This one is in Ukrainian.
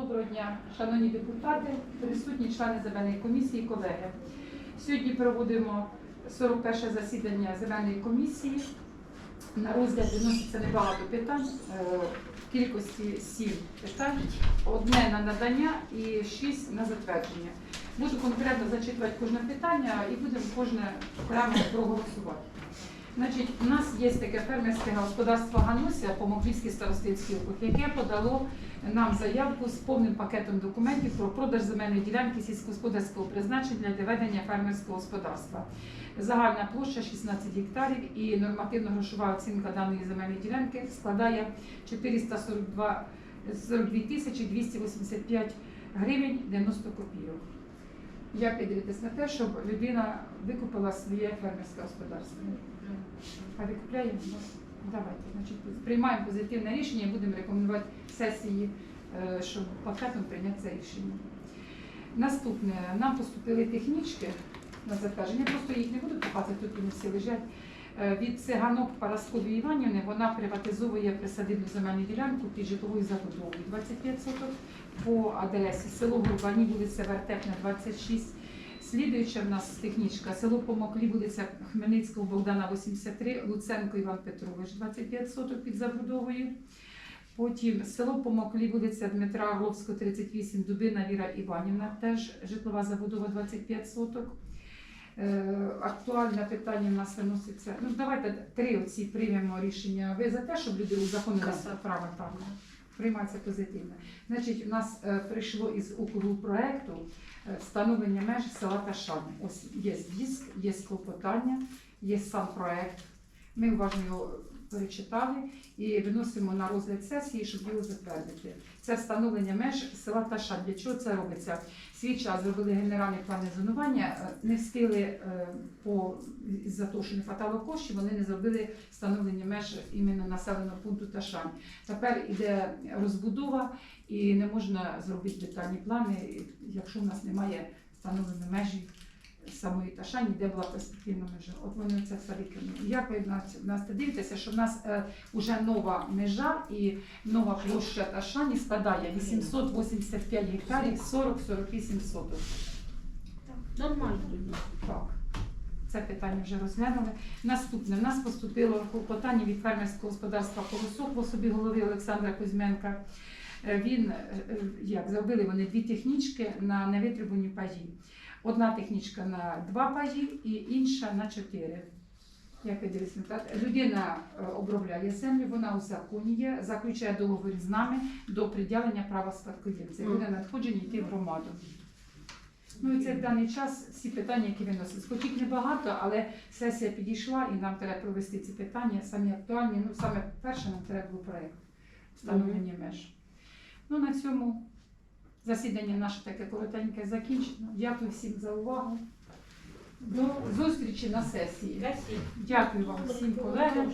Доброго дня, шановні депутати, присутні члени земельної комісії, колеги. Сьогодні проводимо 41 засідання земельної комісії. На розгляд виноситься небагато питань, е, в кількості 7 питань, одне на надання і 6 на затвердження. Буду конкретно зачитувати кожне питання і будемо кожне окремо проголосувати. Значить, у нас є таке фермерське господарство Гануся по Могилівській старостинській округ, яке подало нам заявку з повним пакетом документів про продаж земельної ділянки сільськогосподарського призначення для ведення фермерського господарства. Загальна площа 16 гектарів і нормативно-грошова оцінка даної земельної ділянки складає 442 42 тисячі 285 гривень 90 копійок. Як ви дивитесь на те, щоб людина викупила своє фермерське господарство? А викупляємо? Ну, Давайте. Значить, приймаємо позитивне рішення і будемо рекомендувати сесії, е, щоб пакетом прийняти це рішення. Наступне, нам поступили технічки на затвердження, просто їх не буду показувати, тут вони всі лежать. Е, Від циганок Параскові Іванівни вона приватизовує присадибну земельну ділянку під житловою забудовою 25 соток по адресі село Гурбані, вулиця Вертепна, 26. Слідуюча в нас технічка село Помоклі, вулиця Хмельницького Богдана, 83, Луценко Іван Петрович, 25 соток під забудовою. Потім село Помоклі, вулиця Дмитра Орловського, 38, Дубина Віра Іванівна, теж житлова забудова 25 соток. Е, Актуальне питання в нас виноситься. Ну, давайте три оці приймемо рішення. Ви за те, щоб люди узаконили право там? Приймається позитивно. Значить, у нас е, прийшло із округу проекту е, встановлення меж села Ташани. Ось є диск, є клопотання, є сам проект. Ми уважно його перечитали і виносимо на розгляд сесії, щоб його затвердити. Це встановлення меж села Ташан. Для чого це робиться? Свій час зробили генеральний план зонування, е, не встигли е, по за того, що не хватало коштів, вони не зробили встановлення меж іменно населеного пункту Ташан. Тепер іде розбудова і не можна зробити детальні плани, якщо в нас немає встановлення межі самої Ташані, де була перспективна межа. От вони це все викинули. Як ви на це- на це дивитеся, що в нас е, вже нова межа і нова площа Ташані складає 885 гектарів 40-48 соток. Нормально тоді. Так. Це питання вже розглянули. Наступне. В нас поступило клопотання від фермерського господарства Колосок в особі голови Олександра Кузьменка. Е, Він, е, е, як зробили вони дві технічки на невитребувані паї. Одна технічка на два паї і інша на чотири. Як дивитесь. Людина е, обробляє землю, вона узаконює, заключає договір з нами до приділення права спадкоємця. Буде надходження йти в громаду. Ну і це в даний час всі питання, які виносять. Хоч їх небагато, але сесія підійшла і нам треба провести ці питання, самі актуальні. Ну, саме перше нам треба було проєкт встановлення меж. Ну, на цьому засідання наше таке коротеньке закінчено. Дякую всім за увагу. До зустрічі на сесії. Дякую вам всім колегам.